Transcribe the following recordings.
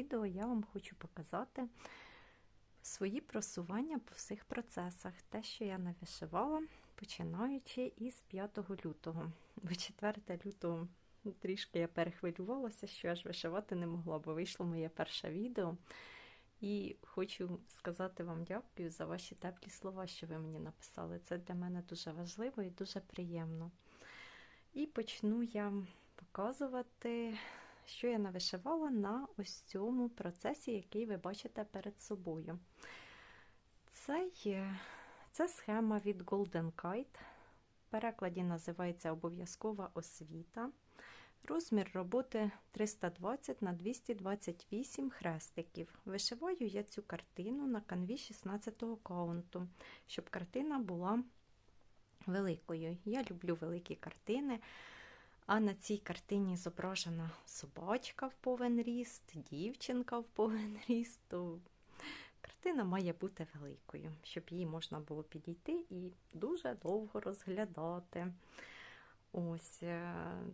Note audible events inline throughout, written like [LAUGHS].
відео я вам хочу показати свої просування по всіх процесах. Те, що я навишивала, починаючи із 5 лютого. Бо 4 лютого трішки я перехвилювалася, що я ж вишивати не могла, бо вийшло моє перше відео. І хочу сказати вам дякую за ваші теплі слова, що ви мені написали. Це для мене дуже важливо і дуже приємно. І почну я показувати, що я навишивала на ось цьому процесі, який ви бачите перед собою. Це є це схема від Golden Kite. В перекладі називається обов'язкова освіта. Розмір роботи 320 на 228 хрестиків. Вишиваю я цю картину на канві 16 каунту, щоб картина була великою. Я люблю великі картини. А на цій картині зображена собачка в повен ріст, дівчинка в повен [LAUGHS] ріст. Картина має бути великою, щоб її можна було підійти і дуже довго розглядати. Ось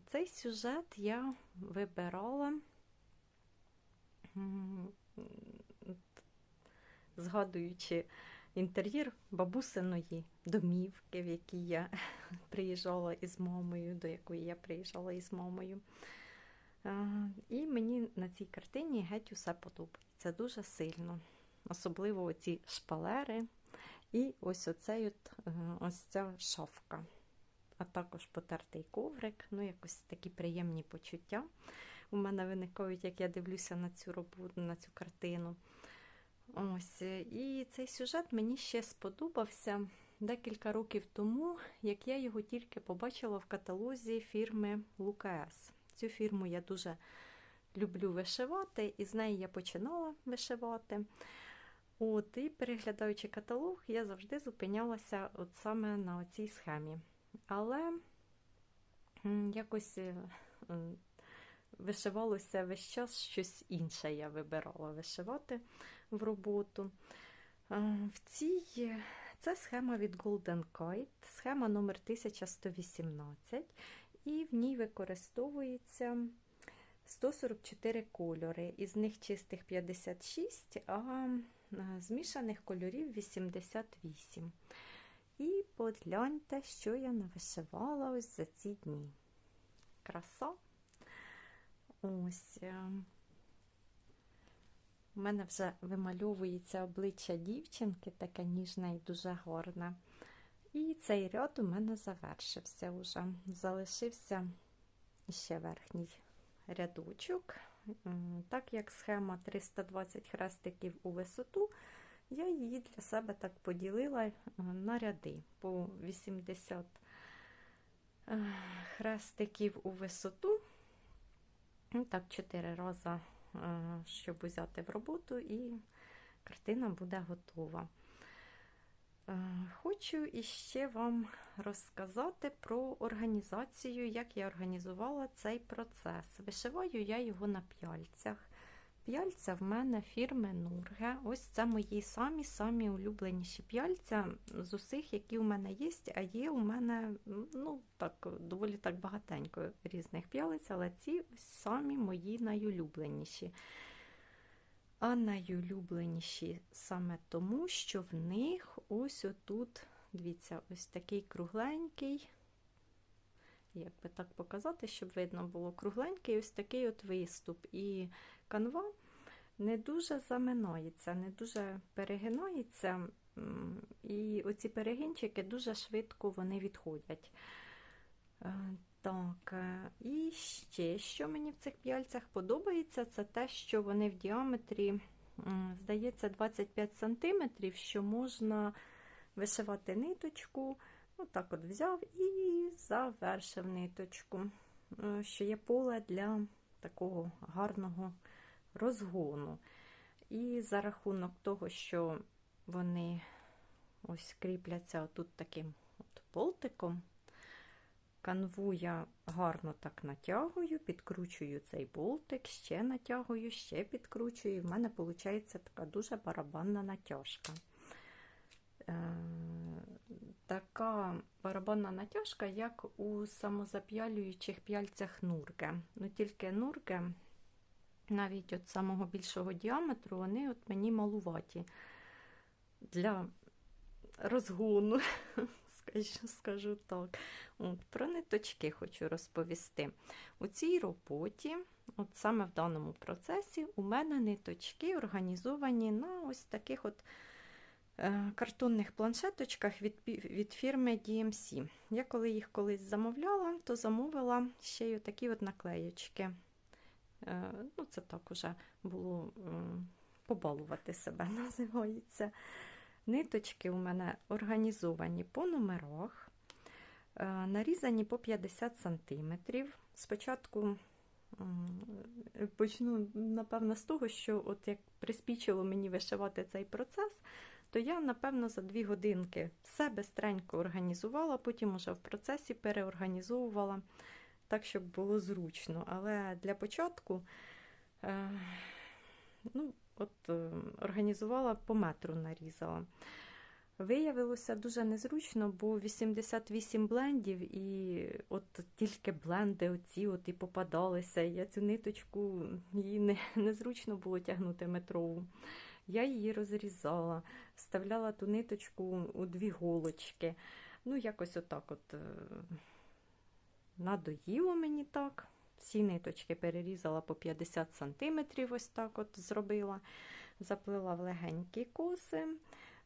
цей сюжет я вибирала, згадуючи інтер'єр бабусиної домівки, в якій я [LAUGHS] приїжджала із мамою, до якої я приїжджала із мамою. І мені на цій картині геть усе подобається дуже сильно. Особливо ці шпалери і ось оцей от, ось ця шафка. А також потертий коврик, ну, якось такі приємні почуття. У мене виникають, як я дивлюся на цю роботу, на цю картину. Ось, І цей сюжет мені ще сподобався декілька років тому, як я його тільки побачила в каталозі фірми Лукас. Цю фірму я дуже люблю вишивати, і з неї я починала вишивати. От, І переглядаючи каталог, я завжди зупинялася от саме на цій схемі. Але якось вишивалося весь час щось інше я вибирала вишивати в роботу. В цій це схема від Golden Kite, схема номер 1118, і в ній використовується 144 кольори, із них чистих 56, а змішаних кольорів 88. І погляньте, що я навишивала ось за ці дні. Краса. Ось. У мене вже вимальовується обличчя дівчинки, таке ніжне і дуже гарне. І цей ряд у мене завершився вже. Залишився ще верхній рядочок. Так як схема 320 хрестиків у висоту, я її для себе так поділила е, на ряди по 80 е, хрестиків у висоту. Ну, так, 4 рази, щоб взяти в роботу, і картина буде готова. Хочу іще вам розказати про організацію, як я організувала цей процес. Вишиваю я його на п'яльцях. П'яльця в мене фірми Нурге. Ось це мої самі-самі улюбленіші п'яльця з усіх, які у мене є, а є у мене ну, так, доволі так багатенько різних п'ялиць, але ці ось самі мої найулюбленіші. А найулюбленіші саме тому, що в них ось отут, дивіться, ось такий кругленький. Як би так показати, щоб видно було кругленький ось такий от виступ. І канва не дуже заминається, не дуже перегинається, і оці перегинчики дуже швидко вони відходять. Е, так, е, і ще, що мені в цих п'яльцях подобається, це те, що вони в діаметрі, здається, 25 см, що можна вишивати ниточку. Отак от взяв і завершив ниточку, е, що є поле для такого гарного розгону. І за рахунок того, що вони ось кріпляться тут таким от болтиком, канву я гарно так натягую, підкручую цей болтик, ще натягую, ще підкручую, і в мене виходить така дуже барабанна натяжка. Така барабанна натяжка, як у самозап'ялюючих п'яльцях нурки. Ну тільки нурки, навіть от самого більшого діаметру, вони от мені малуваті для розгону, [LAUGHS] скажу, скажу так. От, Про ниточки хочу розповісти. У цій роботі, от саме в даному процесі, у мене ниточки організовані на ось таких от картонних планшеточках від, від фірми DMC. Я коли їх колись замовляла, то замовила ще й такі от наклеєчки. Е, ну, Це так уже було е, побалувати себе, [LAUGHS] називається. Ниточки у мене організовані по номерах, е, нарізані по 50 см. Спочатку почну, напевно, з того, що от як приспічило мені вишивати цей процес, то я, напевно, за дві годинки все бистренько організувала, потім уже в процесі переорганізовувала так, щоб було зручно. Але для початку е, ну, от, е, організувала по метру нарізала. Виявилося дуже незручно, бо 88 блендів, і от тільки бленди оці от і попадалися. Я цю ниточку її не, [LAUGHS] незручно було тягнути метрову. Я її розрізала, вставляла ту ниточку у дві голочки. Ну, якось отак от е, надоїло мені так. Всі ниточки перерізала по 50 см, ось так от зробила, заплила в легенькі коси.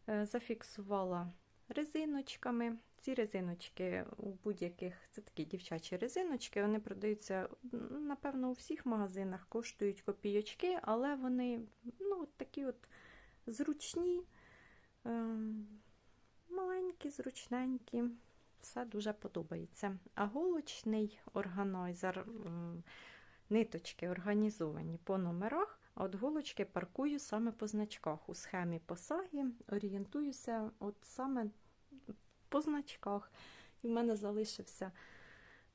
Е, зафіксувала резиночками. Ці резиночки у будь-яких, це такі дівчачі резиночки, вони продаються, напевно, у всіх магазинах, коштують копійочки, але вони ну, такі от зручні, ем, маленькі, зручненькі, все дуже подобається. А голочний органайзер, ниточки організовані по номерах. А от голочки паркую саме по значках. У схемі посаги орієнтуюся от саме по значках. І в мене залишився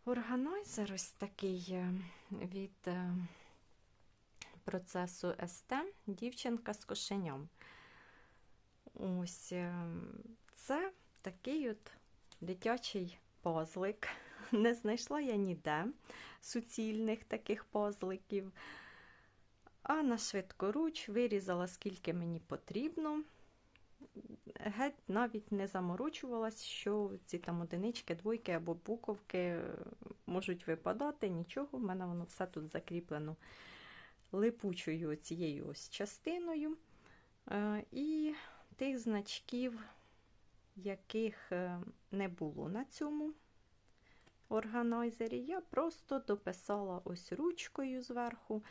органайзер ось такий е, від е, процесу СТ дівчинка з кошеням. Ось е, це такий от дитячий пазлик. [LAUGHS] Не знайшла я ніде суцільних таких пазликів. А на швидкоруч вирізала, скільки мені потрібно. Геть навіть не заморочувалась, що ці там одинички, двойки або буковки можуть випадати, нічого, в мене воно все тут закріплено липучою цією ось частиною. Е, і тих значків, яких е, не було на цьому органайзері, я просто дописала ось ручкою зверху.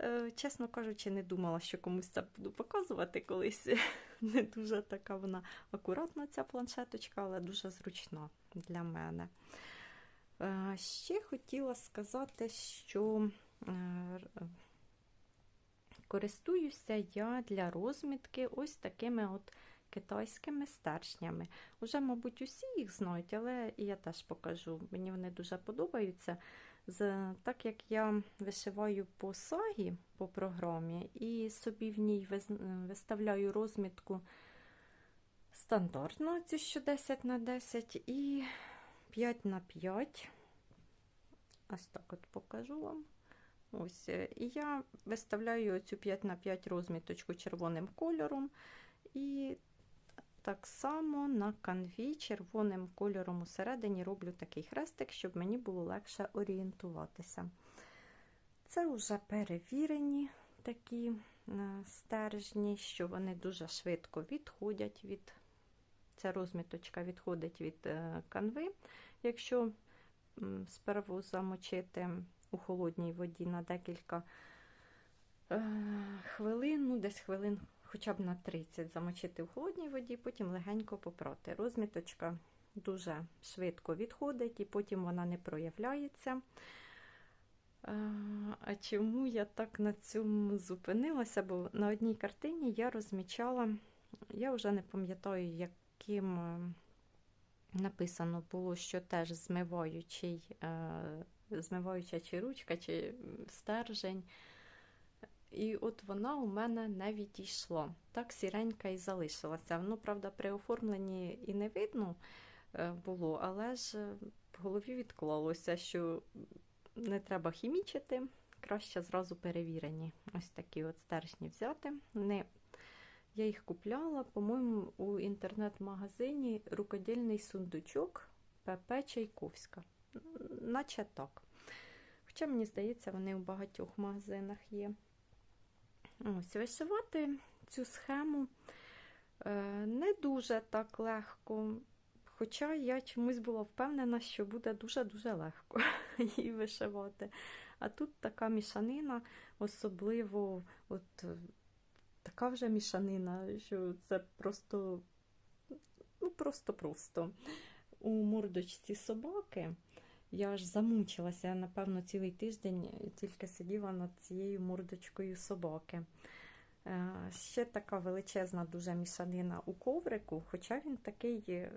Е, чесно кажучи, не думала, що комусь це буду показувати колись. [LAUGHS] Не дуже така вона акуратна, ця планшеточка, але дуже зручна для мене. Е, ще хотіла сказати, що е, користуюся я для розмітки ось такими от китайськими стержнями. Уже, мабуть, усі їх знають, але я теж покажу. Мені вони дуже подобаються. Так як я вишиваю по сагі по програмі, і собі в ній виставляю розмітку стандартно, ці що 10 на 10 і 5 на 5. Ось так от покажу вам. Ось, е, І я виставляю цю 5 на 5 розміточку червоним кольором. І так само на канві червоним кольором усередині роблю такий хрестик, щоб мені було легше орієнтуватися. Це вже перевірені такі е, стержні, що вони дуже швидко відходять від ця розміточка відходить від е, канви. Якщо сперву замочити у холодній воді на декілька е, хвилин, ну десь хвилин хоча б на 30 замочити в холодній воді, потім легенько попрати. Розміточка дуже швидко відходить і потім вона не проявляється. А чому я так на цьому зупинилася? Бо на одній картині я розмічала, я вже не пам'ятаю, яким е, написано було, що теж змиваючий, е, змиваюча чи ручка, чи стержень. І от вона у мене не відійшла. Так сіренька і залишилася. Ну, правда, при оформленні і не видно е, було, але ж в голові відклалося, що не треба хімічити, краще зразу перевірені. Ось такі от стержні взяти. Вони, я їх купляла, по-моєму, у інтернет-магазині рукодільний сундучок ПП Чайковська. Наче так. Хоча, мені здається, вони у багатьох магазинах є. Ось, вишивати цю схему е, не дуже так легко. Хоча я чомусь була впевнена, що буде дуже-дуже легко [LAUGHS] її вишивати. А тут така мішанина, особливо от така вже мішанина, що це просто ну, просто-просто. У мордочці собаки я аж замучилася, напевно, цілий тиждень тільки сиділа над цією мордочкою собаки. Е, Ще така величезна дуже мішанина у коврику, хоча він такий,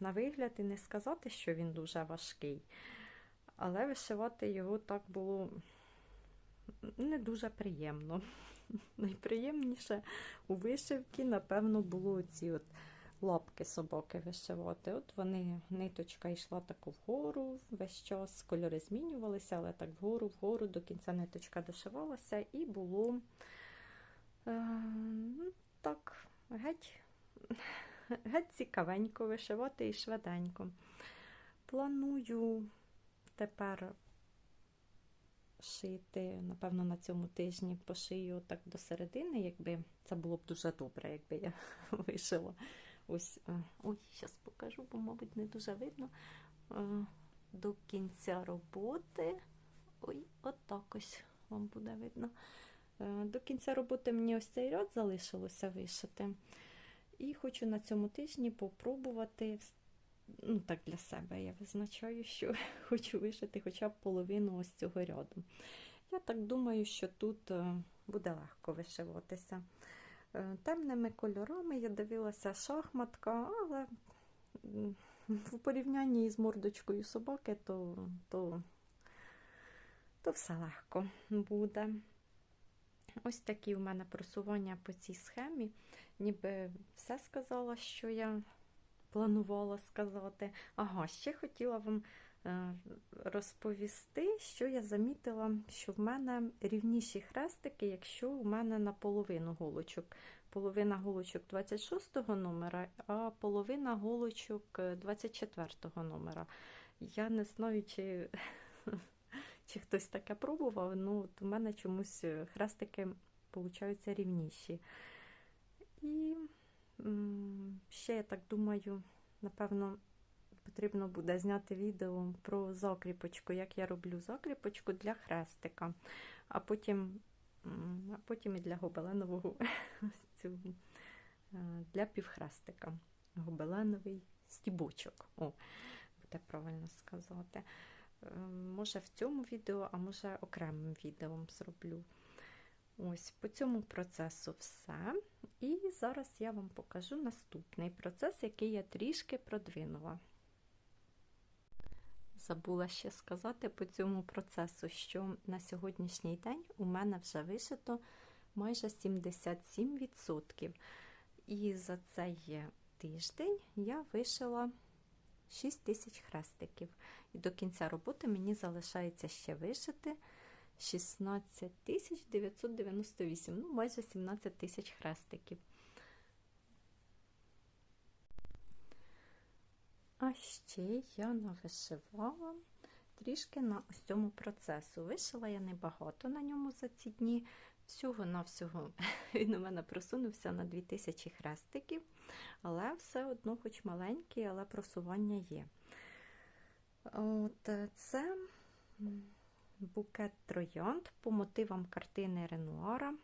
на вигляд, і не сказати, що він дуже важкий. Але вишивати його так було не дуже приємно. [LAUGHS] Найприємніше у вишивці, напевно, було ці от лапки собаки вишивати. От вони, ниточка йшла таку вгору весь час, кольори змінювалися, але так вгору, вгору, до кінця ниточка дошивалася, і було е, так, геть, [LAUGHS] геть цікавенько вишивати і швиденько. Планую тепер шити, напевно, на цьому тижні пошию так до середини, якби це було б дуже добре, якби я [LAUGHS] вишила. Ось, е, ой, зараз покажу, бо, мабуть, не дуже видно. Е, до кінця роботи. Ой, отак ось вам буде видно. Е, до кінця роботи мені ось цей ряд залишилося вишити. І хочу на цьому тижні попробувати, ну так для себе я визначаю, що [LAUGHS] хочу вишити хоча б половину ось цього ряду. Я так думаю, що тут буде легко вишиватися. Е, темними кольорами. Я дивилася шахматка, але в порівнянні з мордочкою собаки, то, то, то все легко буде. Ось такі у мене просування по цій схемі. Ніби все сказала, що я планувала сказати. Ага, ще хотіла вам розповісти, що я замітила, що в мене рівніші хрестики, якщо у мене наполовину голочок. Половина голочок 26 номера, а половина голочок 24 номера. Я не знаю, чи [LAUGHS] чи хтось таке пробував, ну, у мене чомусь хрестики получаються рівніші. І ще, я так думаю, напевно, потрібно буде зняти відео про закріпочку, як я роблю закріпочку для хрестика, а потім а потім і для гобеленового [LAUGHS] цю, для півхрестика. Гобеленовий стібочок. О, буде правильно сказати. Е, може, в цьому відео, а може окремим відео зроблю. Ось по цьому процесу все. І зараз я вам покажу наступний процес, який я трішки продвинула. Забула ще сказати по цьому процесу, що на сьогоднішній день у мене вже вишито майже 77%. І за цей тиждень я вишила 6 тисяч хрестиків. І до кінця роботи мені залишається ще вишити 16 998, ну майже 17 тисяч хрестиків. А ще я навишивала трішки на ось цьому процесу. Вишила я небагато на ньому за ці дні. Всього-навсього [LAUGHS] він у мене просунувся на 2000 хрестиків, але все одно, хоч маленький, але просування є. От Це букет троянд по мотивам картини Ренуара.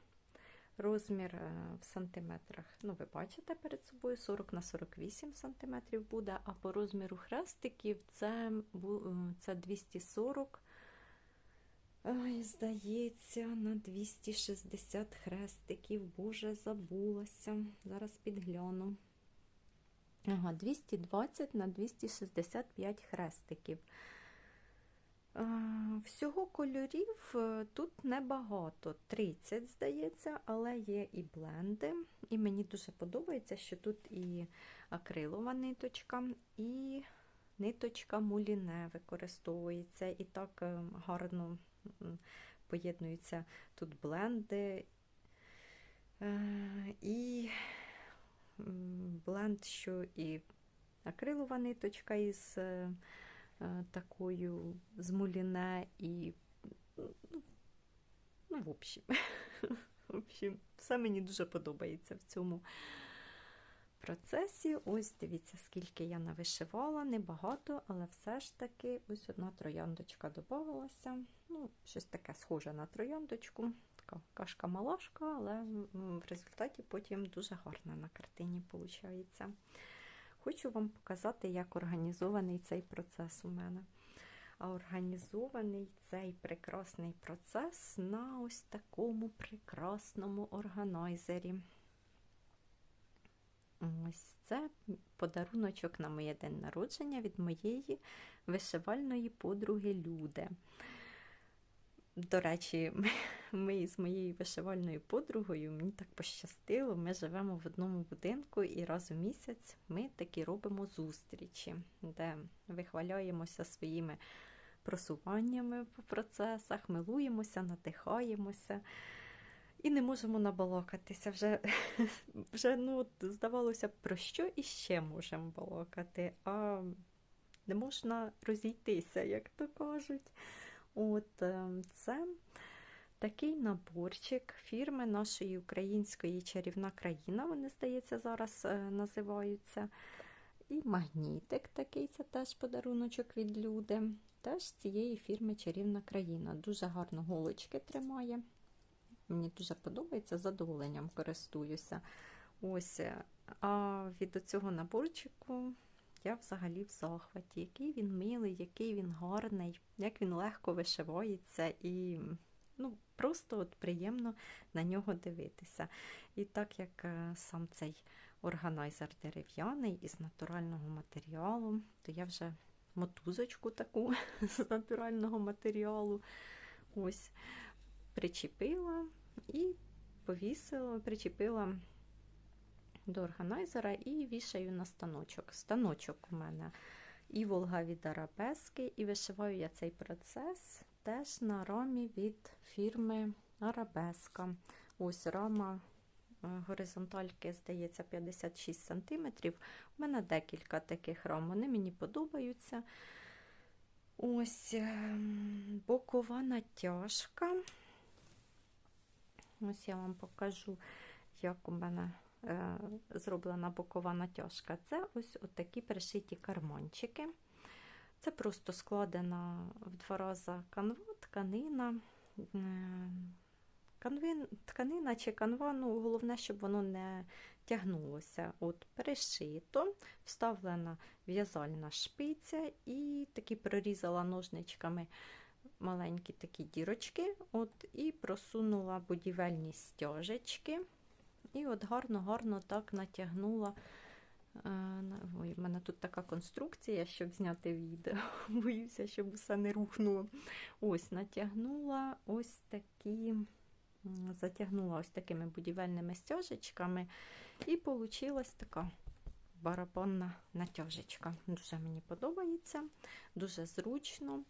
Розмір е, в сантиметрах, ну, ви бачите перед собою 40 на 48 сантиметрів буде, а по розміру хрестиків це е, це 240, ой, здається, на 260 хрестиків. Боже, забулася. Зараз підгляну. Ага, 220 на 265 хрестиків. Е, Всього кольорів е, тут небагато, 30, здається, але є і бленди. І мені дуже подобається, що тут і акрилова ниточка, і ниточка муліне використовується. І так е, гарно поєднуються тут бленди. І бленд, що і акрилова ниточка із такою з муліне і ну, ну, в общем, [LAUGHS] в общем, все мені дуже подобається в цьому процесі. Ось дивіться, скільки я навишивала, небагато, але все ж таки ось одна трояндочка додавалася. Ну, щось таке схоже на трояндочку. Така кашка-малашка, але в результаті потім дуже гарна на картині виходить. Хочу вам показати, як організований цей процес у мене. А організований цей прекрасний процес на ось такому прекрасному органайзері. Ось це подаруночок на моє день народження від моєї вишивальної подруги Люди. До речі, ми, ми з моєю вишивальною подругою мені так пощастило. Ми живемо в одному будинку і раз у місяць ми такі робимо зустрічі, де вихваляємося своїми просуваннями по процесах, милуємося, надихаємося і не можемо набалакатися. Вже, [LAUGHS] вже ну, здавалося про що іще можемо балакати, а не можна розійтися, як то кажуть. От е, це такий наборчик фірми нашої української чарівна країна, вони, здається, зараз е, називаються. І магнітик такий, це теж подаруночок від люди. Теж з цієї фірми Чарівна країна. Дуже гарно голочки тримає. Мені дуже подобається, задоволенням користуюся. Ось, е, А від цього наборчику я взагалі в захваті. Який він милий, який він гарний, як він легко вишивається і ну, просто от приємно на нього дивитися. І так як е, сам цей органайзер дерев'яний із натурального матеріалу, то я вже мотузочку таку [LAUGHS] з натурального матеріалу ось причепила і повісила, причепила до органайзера і вішаю на станочок. Станочок у мене і Волга від Арабески, і вишиваю я цей процес теж на рамі від фірми Арабеска. Ось рама е, горизонтальки, здається, 56 см. У мене декілька таких рам, вони мені подобаються. Ось ем, бокова натяжка. Ось я вам покажу, як у мене е, зроблена бокова натяжка. Це ось такі пришиті карманчики. Це просто складена в два рази канва, тканина. Е, канвин, тканина чи канва, ну, головне, щоб воно не тягнулося. От Перешито, вставлена в'язальна шпиця і такі прорізала ножничками маленькі такі дірочки, от, і просунула будівельні стяжечки. І от гарно-гарно так натягнула. Е, ой, в мене тут така конструкція, щоб зняти відео. [LAUGHS] Боюся, щоб все не рухнуло. Ось, натягнула ось такі, затягнула ось такими будівельними стяжечками, і вийшла така барабанна натяжечка. Дуже мені подобається, дуже зручно.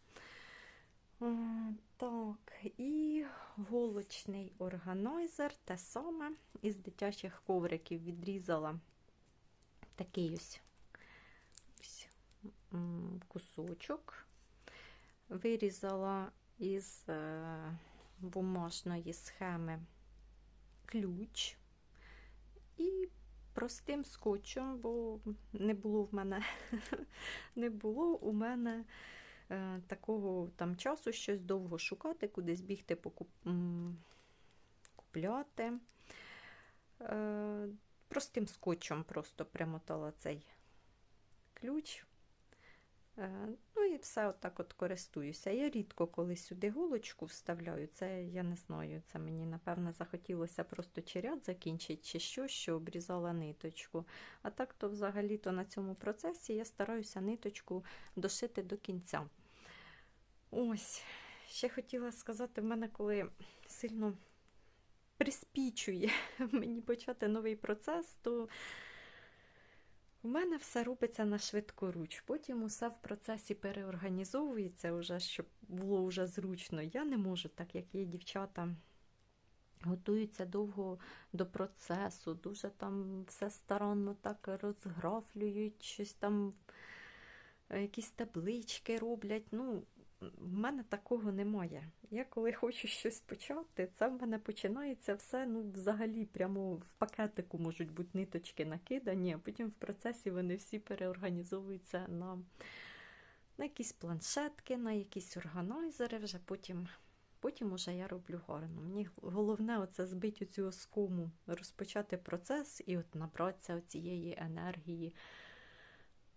Так, і голочний органайзер, те саме, із дитячих ковриків відрізала такий ось, кусочок, вирізала із е, бумажної схеми ключ і простим скотчем, бо не було в мене, [LAUGHS] не було у мене. Е, такого там часу щось довго шукати, кудись бігти покуп... купляти. Е, простим скотчем просто примотала цей ключ. Е, ну і все отак от користуюся. Я рідко коли сюди голочку вставляю, це я не знаю, це мені, напевно, захотілося просто чи ряд закінчити, чи що, що обрізала ниточку. А так то взагалі-то на цьому процесі я стараюся ниточку дошити до кінця. Ось, ще хотіла сказати, в мене коли сильно приспічує [LAUGHS] мені почати новий процес, то у мене все робиться на швидку руч. Потім усе в процесі переорганізовується, вже, щоб було вже зручно. Я не можу, так як є дівчата, готуються довго до процесу, дуже там все старанно так розграфлюють, щось там, е, якісь таблички роблять. Ну, в мене такого немає. Я коли хочу щось почати, це в мене починається все, ну, взагалі, прямо в пакетику можуть бути ниточки накидані, а потім в процесі вони всі переорганізовуються на, на якісь планшетки, на якісь органайзери, вже потім. Потім уже я роблю гарно. Мені головне оце збити цю оскому, розпочати процес і от набратися цієї енергії,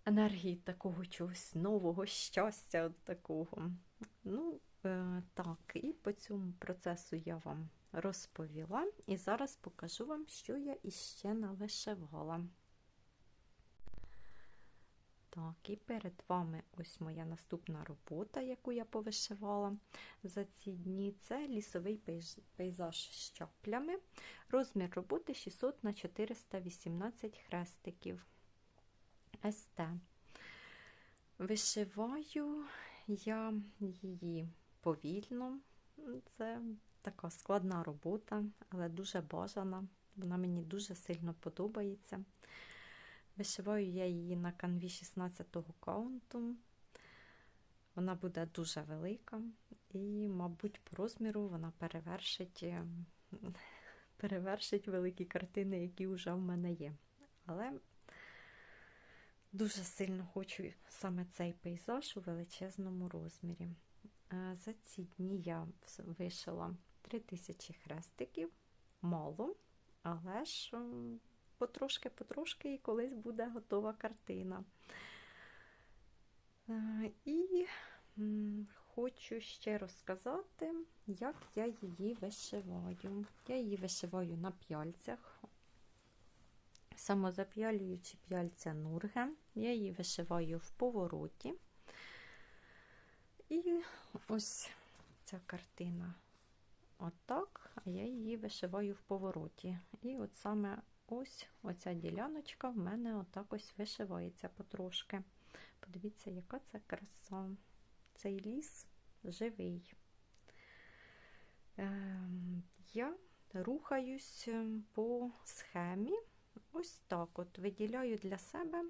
енергії такого чогось нового, щастя такого. Ну, е, так, і по цьому процесу я вам розповіла. І зараз покажу вам, що я іще навишивала. Так, і перед вами ось моя наступна робота, яку я повишивала за ці дні. Це лісовий пейзаж з чаплями. Розмір роботи 600 на 418 хрестиків. СТ. Вишиваю я її повільно. Це така складна робота, але дуже бажана. Вона мені дуже сильно подобається. Вишиваю я її на канві 16-го каунту. Вона буде дуже велика, і, мабуть, по розміру вона перевершить е, перевершить великі картини, які вже в мене є. Але дуже сильно хочу саме цей пейзаж у величезному розмірі. Е, за ці дні я вишила 3000 хрестиків, мало, але ж потрошки-потрошки і колись буде готова картина. Е, і хочу ще розказати, як я її вишиваю. Я її вишиваю на п'яльцях. Самозап'ялюючи п'яльця нурге, я її вишиваю в повороті. І ось ця картина отак, а я її вишиваю в повороті. І от саме ось оця діляночка в мене отак ось вишивається потрошки. Подивіться, яка це краса. Цей ліс живий. Ем, я рухаюсь по схемі. Ось так от виділяю для себе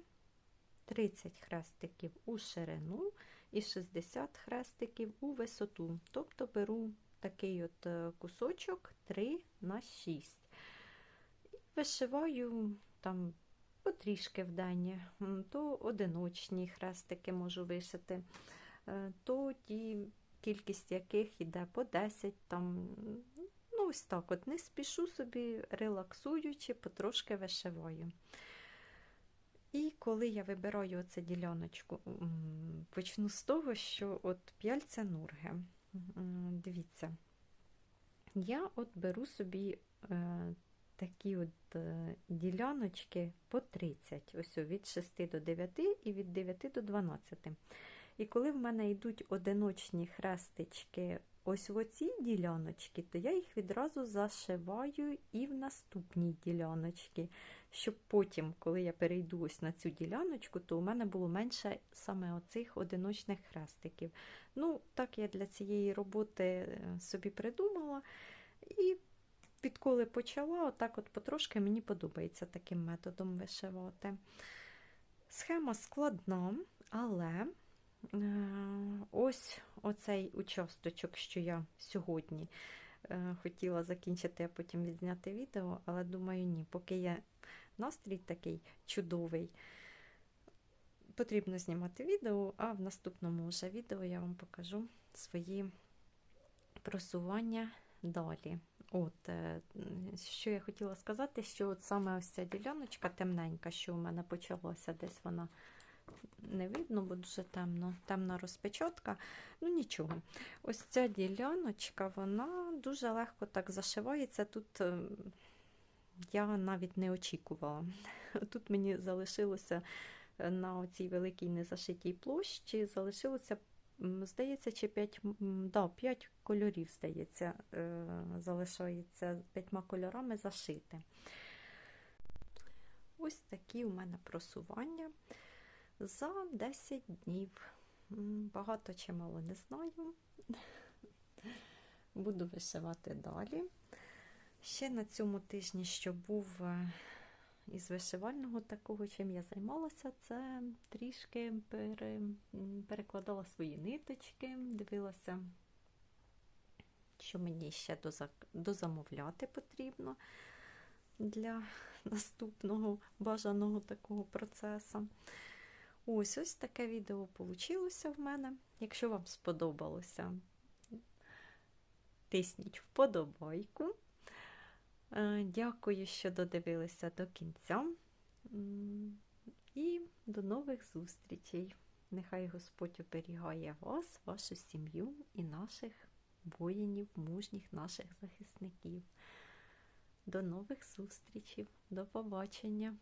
30 хрестиків у ширину і 60 хрестиків у висоту. Тобто беру такий от е, кусочок 3 на 6 І вишиваю там потрішки в день, то одиночні хрестики можу вишити, е, то ті, кількість яких йде по 10, там, ось так от не спішу собі, релаксуючи, потрошки вишиваю. І коли я вибираю оцю діляночку, почну з того, що от п'яльця нурги. Дивіться, я от беру собі е, такі от е, діляночки по 30, ось від 6 до 9 і від 9 до 12. І коли в мене йдуть одиночні хрестички ось в оці діляночки, то я їх відразу зашиваю і в наступній діляночки, щоб потім, коли я перейду ось на цю діляночку, то у мене було менше саме оцих одиночних хрестиків. Ну, так я для цієї роботи е, собі придумала. І відколи почала, отак от потрошки мені подобається таким методом вишивати. Схема складна, але ось оцей участочок, що я сьогодні е, хотіла закінчити, а потім відзняти відео, але думаю, ні, поки є настрій такий чудовий. Потрібно знімати відео, а в наступному вже відео я вам покажу свої просування далі. От, е, Що я хотіла сказати, що от саме ось ця діляночка темненька, що у мене почалося, десь вона не видно, бо дуже темно, темна розпечатка. Ну нічого. Ось ця діляночка, вона дуже легко так зашивається. Тут е, я навіть не очікувала. [LAUGHS] Тут мені залишилося е, на цій великій незашитій площі, залишилося здається, чи 5, да, 5 кольорів, здається, е, залишається п'ятьма кольорами зашити. Ось такі у мене просування за 10 днів. Багато чи мало не знаю. Буду вишивати далі. Ще на цьому тижні, що був е, із вишивального такого, чим я займалася, це трішки пере, перекладала свої ниточки, дивилася, що мені ще дозамовляти потрібно для [LAUGHS] наступного бажаного такого процесу. Ось ось таке відео вийшло в мене. Якщо вам сподобалося, тисніть вподобайку. Е, Дякую, що додивилися до кінця. І до нових зустрічей. Нехай Господь оберігає вас, вашу сім'ю і наших воїнів, мужніх наших захисників. До нових зустрічей. До побачення!